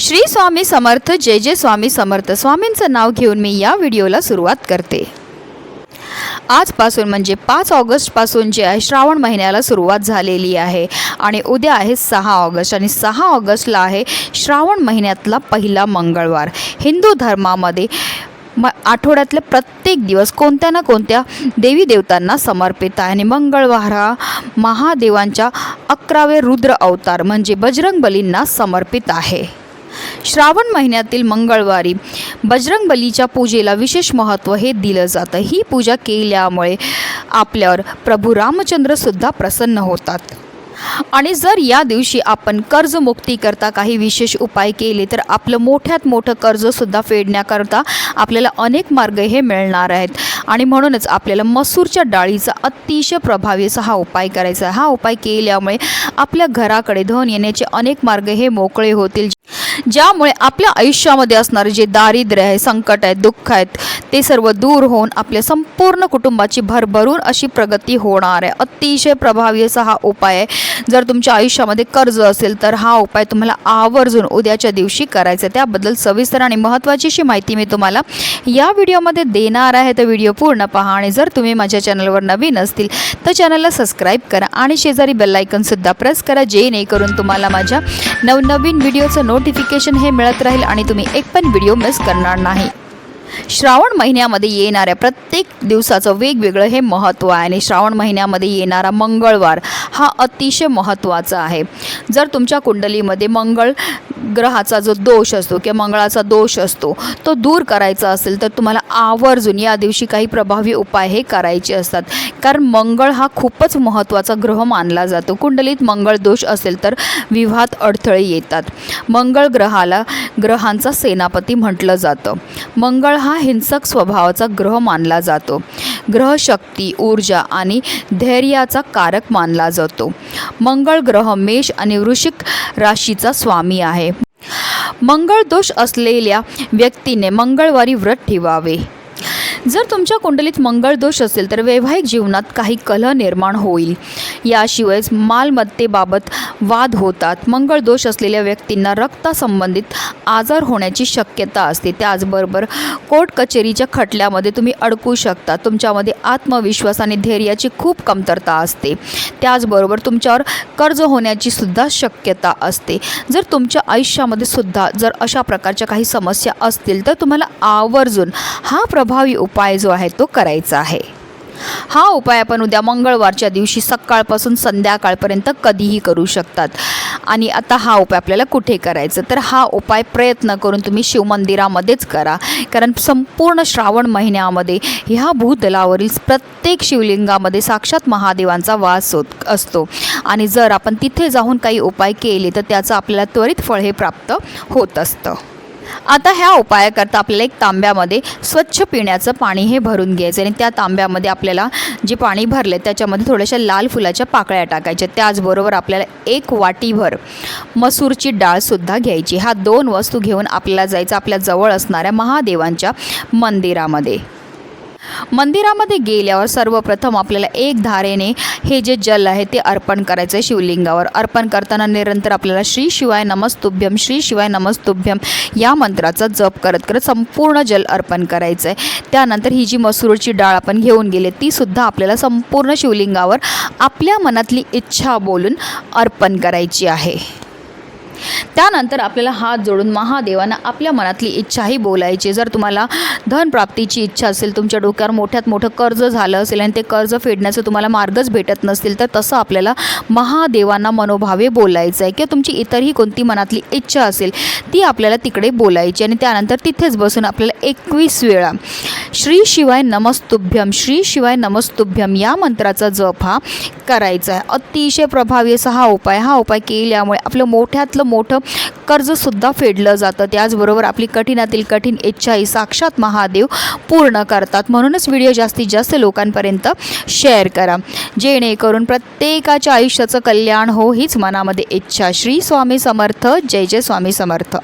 श्री स्वामी समर्थ जय जय स्वामी समर्थ. स्वामींचं नाव घेऊन मी या व्हिडिओला सुरुवात करते. आजपासून म्हणजे पाच ऑगस्टपासून जे आहे श्रावण महिन्याला सुरुवात झालेली आहे. आणि उद्या आहे सहा ऑगस्ट. आणि सहा ऑगस्टला आहे श्रावण महिन्यातला पहिला मंगळवार. हिंदू धर्मामध्ये म आठवड्यातले प्रत्येक दिवस कोणत्या ना कोणत्या देवी देवतांना समर्पित आहे. आणि मंगळवार हा महादेवांच्या अकरावे रुद्र अवतार म्हणजे बजरंग बलींना समर्पित आहे. श्रावण महिन्यातील मंगळवारी बजरंग बलीच्या पूजेला विशेष महत्त्व हे दिलं जातं. ही पूजा केल्यामुळे आपल्यावर प्रभू रामचंद्रसुद्धा प्रसन्न होतात. आणि जर या दिवशी आपण कर्जमुक्तीकरता काही विशेष उपाय केले तर आपलं मोठ्यात मोठं कर्जसुद्धा फेडण्याकरता आपल्याला अनेक मार्ग हे मिळणार आहेत. आणि म्हणूनच आपल्याला मसूरच्या डाळीचा अतिशय प्रभावी असा हा उपाय करायचा आहे. हा उपाय केल्यामुळे आपल्या घराकडे धन येण्याचे अनेक मार्ग हे मोकळे होतील. ज्यामुळे आपल्या आयुष्यामध्ये असणारे जे दारिद्र्य आहे संकट आहेत दुःख आहेत ते सर्व दूर होऊन आपल्या संपूर्ण कुटुंबाची भरभरून अशी प्रगती होणार आहे. अतिशय प्रभावी असा हा उपाय आहे. जर तुमच्या आयुष्यामध्ये कर्ज असेल तर हा उपाय तुम्हाला आवर्जून उद्याच्या दिवशी करायचा आहे. त्याबद्दल सविस्तर आणि महत्त्वाची अशी माहिती मी तुम्हाला या व्हिडिओमध्ये देणार आहे. तर व्हिडिओ पूर्ण पहा आणि जर तुम्ही माझ्या चॅनलवर नवीन असतील तर चॅनलला सबस्क्राईब करा आणि शेजारी बेलायकनसुद्धा प्रेस करा जेणेकरून तुम्हाला माझ्या नवनवीन व्हिडिओचं नोटिफिकेशन हे मिळत राहील आणि तुम्ही एक पण व्हिडिओ मिस करणार नाही. श्रावण महिन्यामध्ये येणाऱ्या प्रत्येक दिवसाचं वेगवेगळं हे महत्त्व आहे आणि श्रावण महिन्यामध्ये येणारा मंगळवार हा अतिशय महत्त्वाचा आहे. जर तुमच्या कुंडलीमध्ये मंगळ ग्रहाचा जो दोष असतो किंवा मंगळाचा दोष असतो तो दूर करायचा असेल तर तुम्हाला आवर्जून या दिवशी काही प्रभावी उपाय हे करायचे असतात. कारण मंगळ हा खूपच महत्त्वाचा ग्रह मानला जातो. कुंडलीत मंगळ दोष असेल तर विवाहात अडथळे येतात. मंगळ ग्रहाला ग्रहांचा सेनापती म्हटलं जातं. मंगळ हा हिंसक स्वभावाचा ग्रह मानला जातो. ग्रहशक्ती ऊर्जा आणि धैर्याचा कारक मानला जातो. मंगळ ग्रह मेष आणि वृश्चिक राशीचा स्वामी आहे. मंगळ दोष असलेल्या व्यक्तीने मंगळवारी व्रत ठेवावे. जर तुमच्या कुंडलीत मंगळ दोष असेल तर वैवाहिक जीवनात काही कलह निर्माण होईल. याशिवायच मालमत्तेबाबत वाद होतात. मंगळ दोष असलेल्या व्यक्तींना रक्तासंबंधित आजार होण्याची शक्यता असते. त्याचबरोबर कोर्ट कचेरीच्या खटल्यामध्ये तुम्ही अडकू शकता. तुमच्यामध्ये आत्मविश्वास आणि धैर्याची खूप कमतरता असते. त्याचबरोबर तुमच्यावर कर्ज होण्याची सुद्धा शक्यता असते. जर तुमच्या आयुष्यामध्ये सुद्धा जर अशा प्रकारच्या काही समस्या असतील तर तुम्हाला आवर्जून हा प्रभावी उपाय जो आहे तो करायचा आहे. हा उपाय आपण उद्या मंगळवारच्या दिवशी सकाळपासून संध्याकाळपर्यंत कधीही करू शकतात. आणि आता हा उपाय आपल्याला कुठे करायचा? तर हा उपाय प्रयत्न करून तुम्ही शिवमंदिरामध्येच करा. कारण संपूर्ण श्रावण महिन्यामध्ये ह्या भूतलावरील प्रत्येक शिवलिंगामध्ये साक्षात महादेवांचा वास होत असतो. आणि जर आपण तिथे जाऊन काही उपाय केले तर त्याचं आपल्याला त्वरित फळ हे प्राप्त होत असतं. आता ह्या उपायाकरता आपल्याला एक तांब्यामध्ये स्वच्छ पिण्याचं पाणी हे भरून घ्यायचं आणि त्या तांब्यामध्ये आपल्याला जे पाणी भरले त्याच्यामध्ये थोड्याशा लाल फुलाच्या पाकळ्या टाकायच्या. त्याचबरोबर आपल्याला एक वाटीभर मसूरची डाळसुद्धा घ्यायची. ह्या दोन वस्तू घेऊन आपल्याला जायचं आपल्या जवळ असणाऱ्या महादेवांच्या मंदिरामध्ये. मंदिरामध्ये गेल्यावर सर्वप्रथम आपल्याला एक धारेने हे जे जल आहे ते अर्पण करायचं आहे शिवलिंगावर. अर्पण करताना निरंतर आपल्याला श्री शिवाय नमस्तुभ्यम श्री शिवाय नमस्तुभ्यम या मंत्राचा जप करत करत संपूर्ण जल अर्पण करायचं आहे त्यानंतर ही जी मसूरची डाळ आपण घेऊन गेले तीसुद्धा आपल्याला संपूर्ण शिवलिंगावर आपल्या मनातली इच्छा बोलून अर्पण करायची आहे. त्यानंतर आपल्याला हात जोडून महादेवांना आपल्या मनातली इच्छाही बोलायची. जर तुम्हाला धनप्राप्तीची इच्छा असेल तुमच्या डोक्यावर मोठ्यात मोठं कर्ज झालं असेल आणि ते कर्ज फेडण्याचं तुम्हाला मार्गच भेटत नसतील तर तसं आपल्याला महादेवांना मनोभावे बोलायचं आहे किंवा तुमची इतरही कोणती मनातली इच्छा असेल ती आपल्याला तिकडे बोलायची आणि त्यानंतर तिथेच बसून आपल्याला एकवीस वेळा श्री शिवाय नमस्तुभ्यम श्री शिवाय नमस्तुभ्यम या मंत्राचा जप हा करायचा आहे. अतिशय प्रभावी असा हा उपाय. हा उपाय केल्यामुळे आपलं मोठ्यातलं मोठं कर्जसुद्धा फेडलं जातं. त्याचबरोबर आपली कठीणातील कठीण इच्छाही साक्षात महादेव पूर्ण करतात. म्हणूनच व्हिडिओ जास्तीत जास्त लोकांपर्यंत शेअर करा. जेणेकरून प्रत्येकाच्या आयुष्याचं कल्याण हो हीच मनामध्ये इच्छा. श्री स्वामी समर्थ. जय जय स्वामी समर्थ.